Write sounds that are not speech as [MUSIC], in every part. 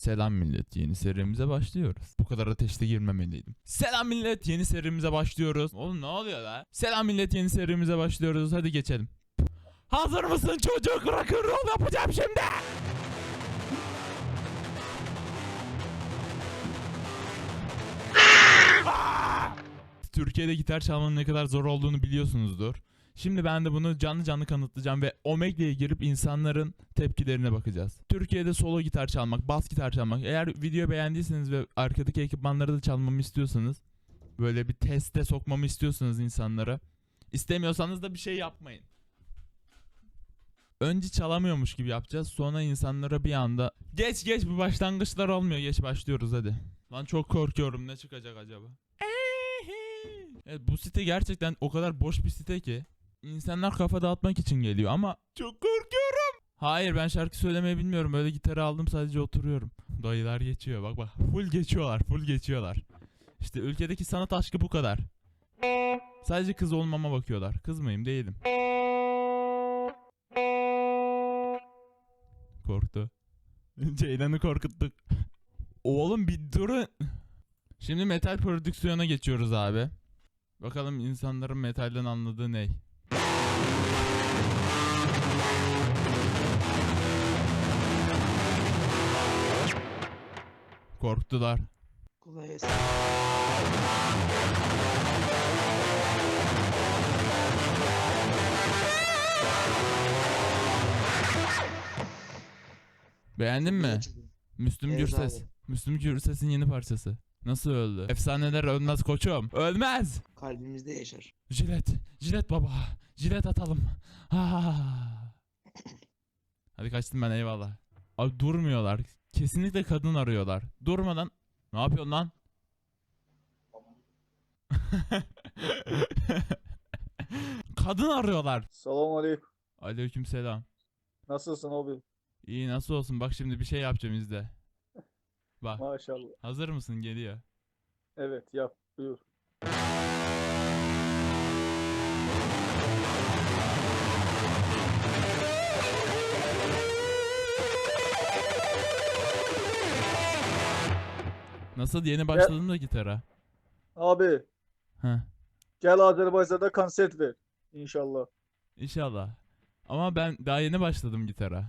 Selam millet yeni serimize başlıyoruz. Bu kadar ateşte girmemeliydim. Selam millet yeni serimize başlıyoruz. Oğlum ne oluyor la? Selam millet yeni serimize başlıyoruz. Hadi geçelim. Hazır mısın çocuk? Rock'n'roll yapacağım şimdi. Türkiye'de gitar çalmanın ne kadar zor olduğunu biliyorsunuzdur. Şimdi ben de bunu canlı canlı kanıtlayacağım ve Omegle'ye girip insanların tepkilerine bakacağız. Türkiye'de solo gitar çalmak, bas gitar çalmak. Eğer video beğendiyseniz ve arkadaki ekipmanları da çalmamı istiyorsanız, böyle bir teste sokmamı istiyorsanız insanlara, istemiyorsanız da bir şey yapmayın. Önce çalamıyormuş gibi yapacağız. Sonra insanlara bir anda geç geç bu başlangıçlar olmuyor. Geç başlıyoruz hadi. Lan çok korkuyorum ne çıkacak acaba? Evet bu site gerçekten o kadar boş bir site ki insanlar kafa dağıtmak için geliyor ama çok korkuyorum. Hayır ben şarkı söylemeyi bilmiyorum. Öyle gitarı aldım sadece oturuyorum. Dayılar geçiyor bak bak. Full geçiyorlar full geçiyorlar. İşte ülkedeki sanat aşkı bu kadar. Sadece kız olmama bakıyorlar. Kız mıyım? Değilim. Korktu. [LAUGHS] Ceylan'ı korkuttuk. Oğlum bir durun. Şimdi metal prodüksiyona geçiyoruz abi. Bakalım insanların metalden anladığı ne? Korktular. Kolay gelsin. Beğendin mi? Müslüm Evet Gürses. abi. Müslüm Gürses'in yeni parçası. Nasıl öldü? Efsaneler ölmez koçum. Ölmez. Kalbimizde yaşar. Jilet. Jilet baba. Jilet atalım. Ah. [LAUGHS] Hadi kaçtım ben eyvallah. Abi durmuyorlar. Kesinlikle kadın arıyorlar. Durmadan. Ne yapıyorsun lan? [LAUGHS] kadın arıyorlar. Selamun aleyküm. Aleykümselam. Nasılsın abi? İyi nasıl olsun bak şimdi bir şey yapacağım izle. Bak Maşallah. hazır mısın geliyor. Evet yap. Buyur. Nasıl yeni başladın da gitara? Abi Heh. gel Azerbaycan'da konser ver. İnşallah. İnşallah. Ama ben daha yeni başladım gitara.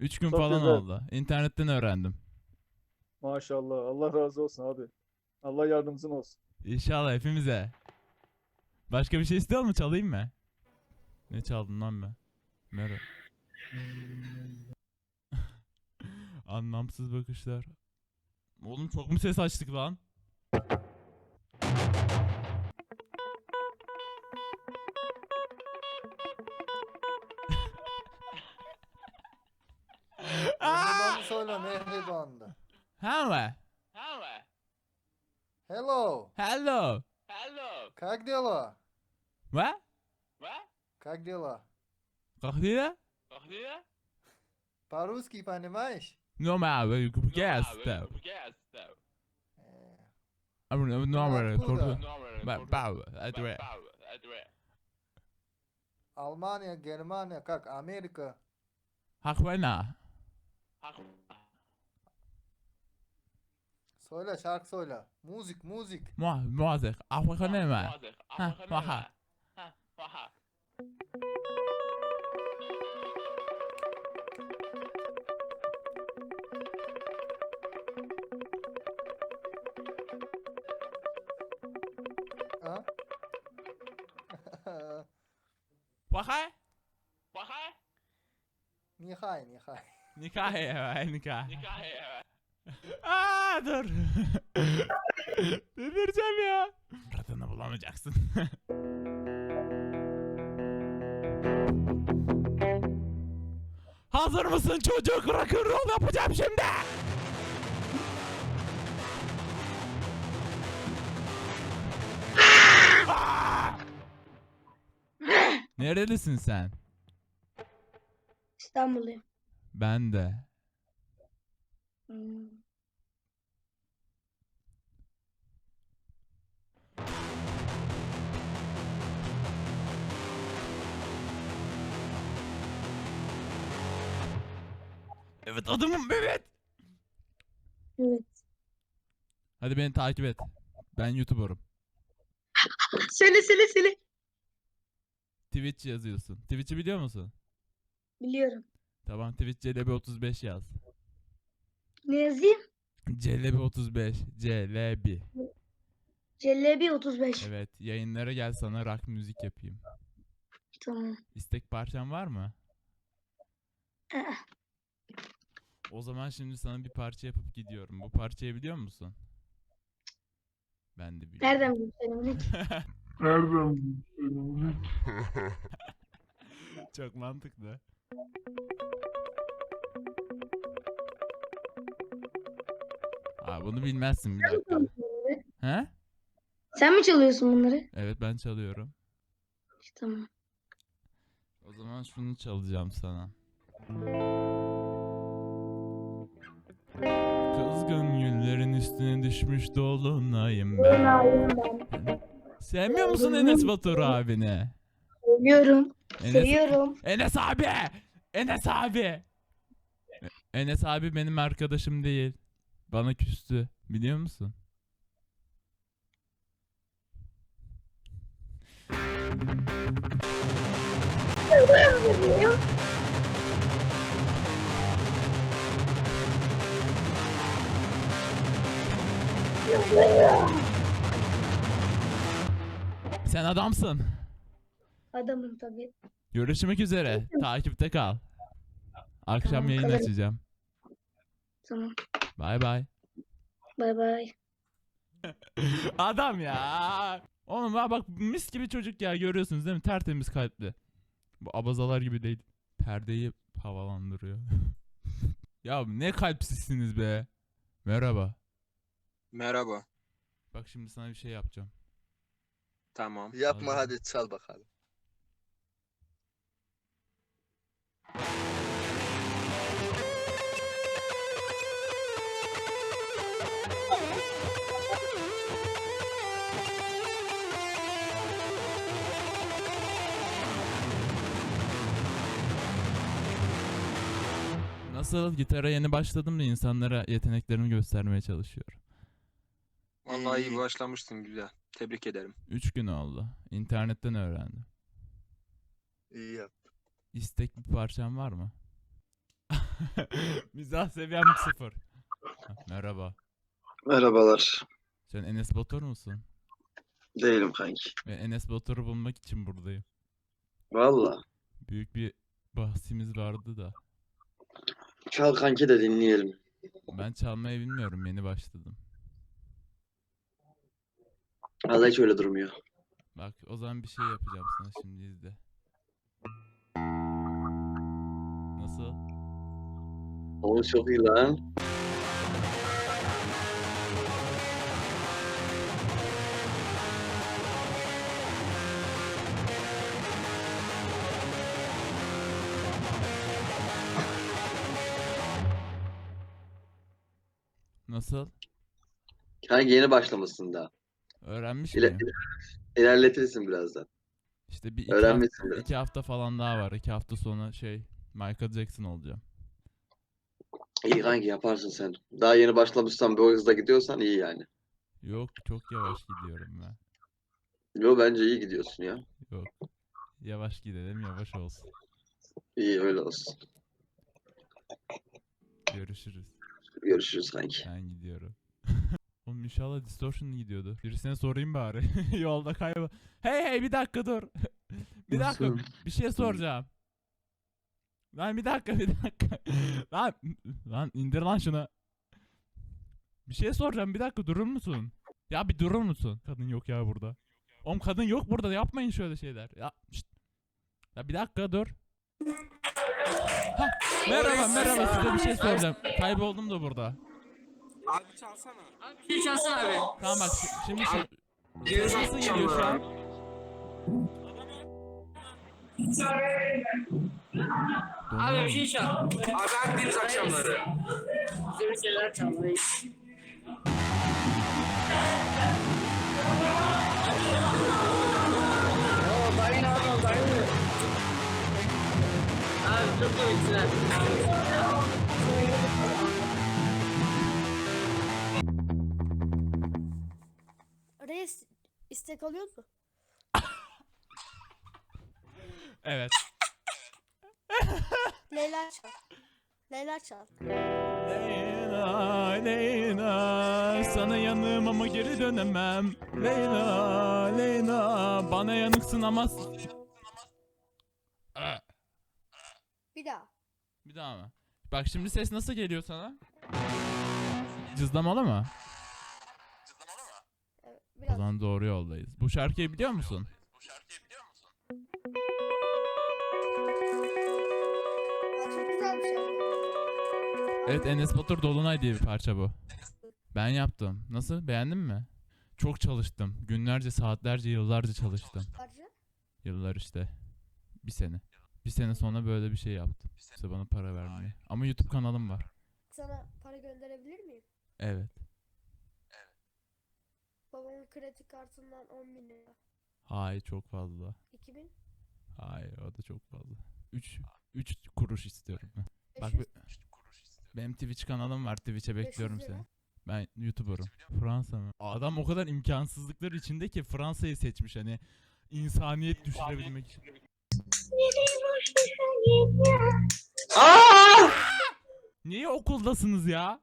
3 gün Çok falan güzel. oldu. İnternetten öğrendim. Maşallah. Allah razı olsun abi. Allah yardımcın olsun. İnşallah hepimize. Başka bir şey istiyor mu? Çalayım mı? Ne çaldın lan ben? Merhaba. [LAUGHS] Anlamsız bakışlar. Oğlum çok mu ses açtık lan? Mehriban söyle mehribandı. Ha mı? Hello. Hello. Как дела? What? Как дела? Kahveye? По-русски понимаешь? No abi, gas Э, Ama no abi, Откуда? korku. Ben bav, hadi Almanya, Германия, как? Америка. Hak ve na. Söyle şarkı söyle. Müzik, müzik. Muah, muazik. Afrika ne mi? Ha, maha. Ha? Bakay? Nihai, Nihai. Nikah ya, nikah. Aa dur. [LAUGHS] Delireceğim ya. Radını bulamayacaksın. Hazır mısın çocuk? Rock'n'roll yapacağım şimdi. [LAUGHS] Nerelisin sen? İstanbul'u. Ben de. Hmm. Evet adamım evet. Evet. Hadi beni takip et. Ben YouTuber'ım. [LAUGHS] Söyle söyle söyle. Twitch yazıyorsun. Twitch'i biliyor musun? Biliyorum. Tamam Twitch Celebi 35 yaz. Ne yazayım? Celebi 35. Celebi. Cellebi 35. Evet yayınlara gel sana rock müzik yapayım. Tamam. İstek parçan var mı? Aa, O zaman şimdi sana bir parça yapıp gidiyorum. Bu parçayı biliyor musun? Ben de biliyorum. Nereden bileyim söylemeni? [LAUGHS] [LAUGHS] Çok mantıklı. Aa bunu bilmezsin bir dakika. He? Sen mi çalıyorsun bunları? Evet ben çalıyorum. Tamam. O zaman şunu çalacağım sana. Üstüne düşmüş dolunayım ben. Sevmiyor musun Enes Batur abini? Seviyorum. Enes, Seviyorum. Enes abi! Enes abi! Enes abi benim arkadaşım değil. Bana küstü. Biliyor musun? Sen adamsın. Adamım tabii. Görüşmek üzere. Takipte kal. Akşam Tamam, yayın kalırım. açacağım. Tamam. Bay bay. Bay bay. [LAUGHS] Adam ya. Oğlum ha bak mis gibi çocuk ya görüyorsunuz değil mi? Tertemiz kalpli. Bu abazalar gibi değil. Perdeyi havalandırıyor. [LAUGHS] ya ne kalpsizsiniz be. Merhaba. Merhaba. Bak şimdi sana bir şey yapacağım. Tamam. Yapma Hadi. hadi çal bakalım. Nasıl? Gitara yeni başladım da insanlara yeteneklerimi göstermeye çalışıyorum. Vallahi iyi İyi. başlamışsın güzel. Tebrik ederim. 3 gün oldu. İnternetten öğrendim. İyi yap. İstek bir parçam var mı? [LAUGHS] Mizah seviyem sıfır. Ha, Merhaba. Merhabalar. Sen Enes Batur musun? Değilim kanki. Ve Enes Batur'u bulmak için buradayım. Valla. Büyük bir bahsimiz vardı da. Çal kanki de dinleyelim. Ben çalmayı bilmiyorum. Yeni başladım. Valla hiç öyle durmuyor. Bak o zaman bir şey yapacağım sana şimdi izle. Nasıl? Oğlum çok iyi lan. Nasıl? Kanki yeni başlamışsın daha. Öğrenmiş İle- miyim? ilerletirsin birazdan. İşte bir iki hafta, biraz. iki hafta falan daha var. İki hafta sonra şey Michael Jackson olacağım. İyi kanki yaparsın sen. Daha yeni başlamışsan bu hızla gidiyorsan iyi yani. Yok çok yavaş gidiyorum ben. Yo bence iyi gidiyorsun ya. Yok. Yavaş gidelim yavaş olsun. İyi öyle olsun. Görüşürüz. Görüşürüz kanki. Ben gidiyorum. [LAUGHS] Oğlum inşallah distortion gidiyordu. Birisine sorayım bari. [LAUGHS] Yolda kaybol. Hey hey bir dakika dur. [LAUGHS] bir dakika bir şey soracağım. Lan bir dakika bir dakika. [LAUGHS] lan lan indir lan şunu. Bir şey soracağım bir dakika durur musun? Ya bir durur musun? Kadın yok ya burada. Oğlum kadın yok burada yapmayın şöyle şeyler. Ya şşt. Ya bir dakika dur. Hah, merhaba merhaba size bir şey soracağım. Kayboldum da burada. Abi çalsana. Bir şey çalsana abi. Tamam bak şi- şimdi şu nasıl geliyor şu an? Abi bir şey çal. Abi Akdeniz akşamları. Bize bir şeyler çal. Oo, dayı ne yapalım dayı? Abi çok komiksin ha. İstek alıyor musun? Evet. Leyla çal. Leyla çal. Leyla, Leyla, sana yanığım ama geri dönemem. Leyla, Leyla, bana yanıksın ama... Ah, Bir daha. Bir daha mı? Bak şimdi ses nasıl geliyor sana? Cızlamalı mı? Evet, O biraz. zaman doğru yoldayız. Bu şarkıyı biliyor musun? Çok güzel bir şey. Evet Enes Batur Dolunay diye bir parça bu. Ben yaptım. Nasıl? Beğendin mi? Çok çalıştım. Günlerce, saatlerce, yıllarca çalıştım. Yıllar işte. Bir sene. Bir sene sonra böyle bir şey yaptım. İşte bana para vermeye. Ama YouTube kanalım var. Sana para gönderebilir miyim? Evet. Kredi kartından 10 bin lira. Hayır çok fazla. 2000. Hayır o da çok fazla. 3 3 kuruş istiyorum ben. Bak 500. bir- benim Twitch kanalım var. Twitch'e 500 bekliyorum lira. seni. Ben YouTuber'ım. Fransa mı? Adam o kadar imkansızlıklar içinde ki Fransa'yı seçmiş hani insaniyet düşürebilmek için. Aa! Niye okuldasınız ya?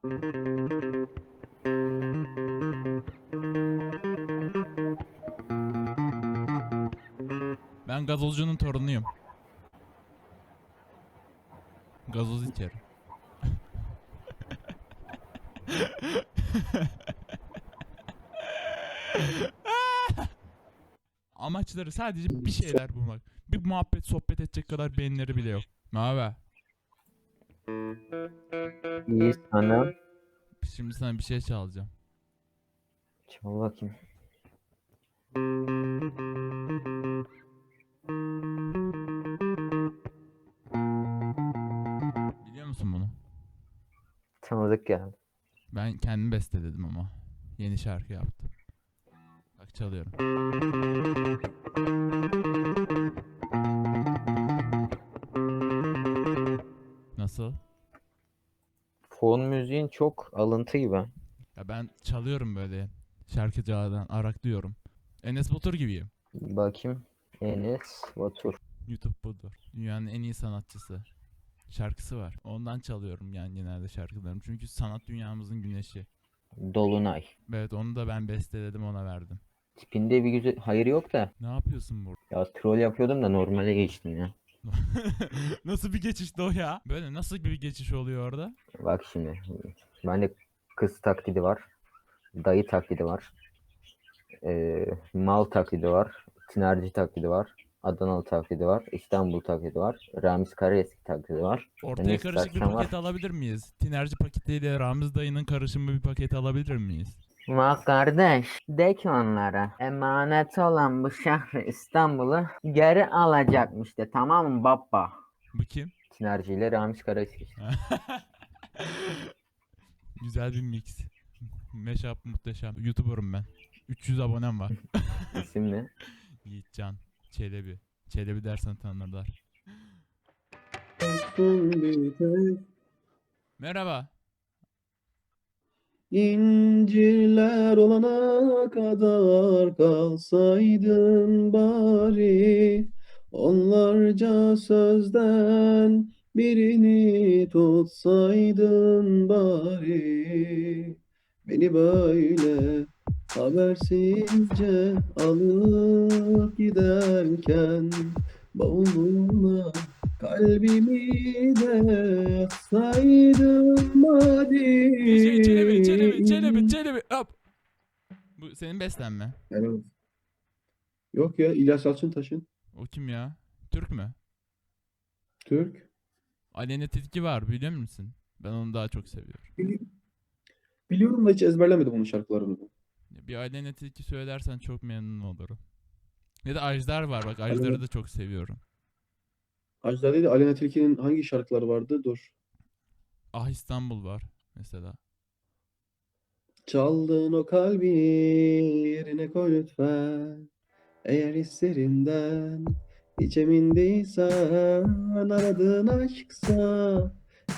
Ben gazozcunun torunuyum. Gazoz içerim. Amaçları sadece bir şeyler bulmak. Bir muhabbet sohbet edecek kadar beyinleri bile yok. Ne haber? İyi sana. Şimdi sana bir şey çalacağım. Çal bakayım. Tanıdık geldi. Ben kendim besteledim ama. Yeni şarkı yaptım. Bak çalıyorum. Nasıl? Fon müziğin çok alıntı gibi. Ya ben çalıyorum böyle şarkıcılardan araklıyorum. Enes Batur gibiyim. Bakayım. Enes Batur. YouTube budur. Dünyanın en iyi sanatçısı. Şarkısı var. Ondan çalıyorum yani genelde şarkılarım. Çünkü sanat dünyamızın güneşi. Dolunay. Evet onu da ben besteledim ona verdim. Tipinde bir güzel hayır yok da. Ne yapıyorsun burada? Ya troll yapıyordum da normale geçtim ya. [LAUGHS] nasıl bir geçişti o ya? Böyle nasıl bir geçiş oluyor orada? Bak şimdi. Bende kız taklidi var. Dayı taklidi var. Ee, mal taklidi var. Tinerci taklidi var. Adanalı taklidi var. İstanbul taklidi var. Ramiz Karaeski taklidi var. Ortaya ne karışık bir istersen var. paket alabilir miyiz? Tinerci paketiyle Ramiz dayının karışımı bir paket alabilir miyiz? Ma kardeş, de ki onlara emanet olan bu şehri İstanbul'u geri alacakmış de tamam mı baba? Bu kim? Tinerci ile Ramiz Karaeski. [LAUGHS] Güzel bir mix. Meşap muhteşem. YouTuber'ım ben. 300 abonem var. [LAUGHS] İsim ne? Yiğitcan. Çelebi. Çelebi dersen tanırlar. Merhaba. İncirler olana kadar kalsaydın bari Onlarca sözden birini tutsaydın bari Beni böyle habersizce alıp giderken Bavuluna kalbimi de atsaydın hadi Çelebi, çelebi, çelebi, çelebi. Hop. Bu senin beslen mi? Olsun. Yok ya İlyas Yalçıntaş'ın O kim ya? Türk mü? Türk. Aleyna Tilki var biliyor musun? Ben onu daha çok seviyorum. Bili- Biliyorum da hiç ezberlemedim onun şarkılarını. Bir Aleyna Tilki söylersen çok memnun olurum. Ya da Ajdar var bak Ajdar'ı da çok seviyorum. Ajda değil de Aleyna Tilki'nin hangi şarkıları vardı? Dur. Ah İstanbul var mesela. Çaldığın o kalbi yerine koy lütfen. Eğer hislerinden hiç emin değilsen aradığın aşksa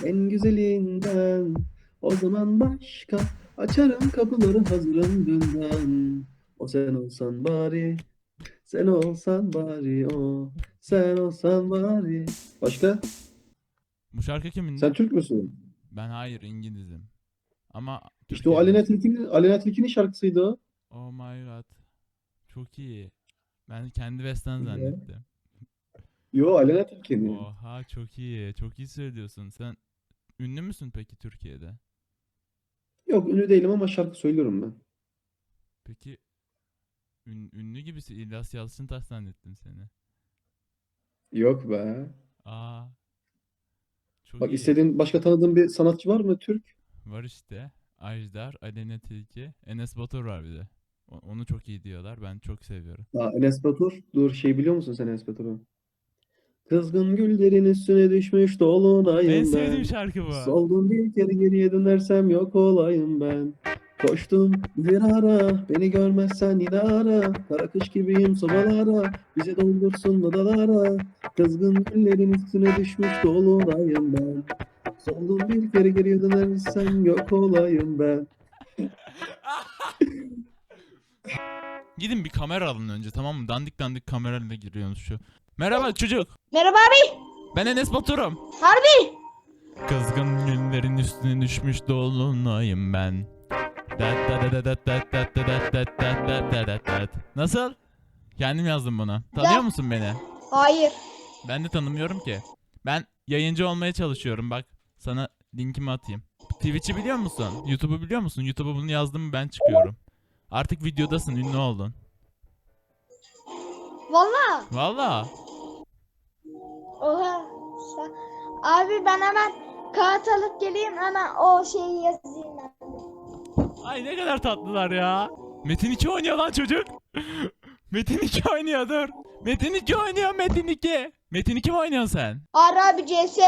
en güzelinden o zaman başka açarım kapıları hazırım dünden. O sen olsan bari. Sen olsan bari o. Sen olsan bari. Başka? Bu şarkı kimin? Sen Türk müsün? Ben hayır İngilizim. Ama İşte o Aleyna Tilki'nin Aleyna Tilki'nin şarkısıydı o. Oh my god. Çok iyi. Ben kendi Ne? zannettim. Yo Aleyna Tilki'nin. Oha çok iyi. Çok iyi söylüyorsun. Sen ünlü müsün peki Türkiye'de? Yok ünlü değilim ama şarkı söylüyorum ben. Peki ün- ünlü gibisi İlyas Yalçıntaş zannettim seni. Yok be. Aa. Çok Bak iyi. istediğin başka tanıdığın bir sanatçı var mı Türk? Var işte. Ajdar, Aleyna Tilki, Enes Batur var bir de. O- Onu çok iyi diyorlar. Ben çok seviyorum. Aa, Enes Batur. Dur şey biliyor musun sen Enes Batur'u? Kızgın güllerin üstüne düşmüş dolunayım En ben. sevdiğim şarkı bu. Soldum bir kere geriye dönersem yok olayım ben. Koştum bir ara, beni görmezsen yine ara. Kara kış gibiyim sobalara, bize doldursun odalara. Kızgın güllerin üstüne düşmüş dolunayım ben. Soldum bir kere geriye dönersem yok olayım ben. Gidin bir kamera alın önce tamam mı? Dandik dandik kamerayla giriyorsunuz şu. Merhaba çocuk. Merhaba abi. Ben Enes Batur'um. Harbi. Kızgın günlerin üstüne düşmüş dolunayım ben. Dat dat dat dat dat dat dat dat dat dat dat dat dat dat. Nasıl? Kendim yazdım bunu. Tanıyor musun beni? Hayır. Ben de tanımıyorum ki. Ben yayıncı olmaya çalışıyorum bak. Sana linkimi atayım. Twitch'i biliyor musun? YouTube'u biliyor musun? YouTube'a bunu yazdım mı ben çıkıyorum. Artık videodasın, ünlü oldun. Valla. Valla. Oha. Abi ben hemen kağıt alıp geleyim hemen o şeyi yazayım. Ay ne kadar tatlılar ya. Metin 2 oynuyor lan çocuk. [LAUGHS] Metin 2 oynuyor dur. Metin 2 oynuyor Metin 2. Metin 2 mi oynuyorsun sen? Hayır abi CS.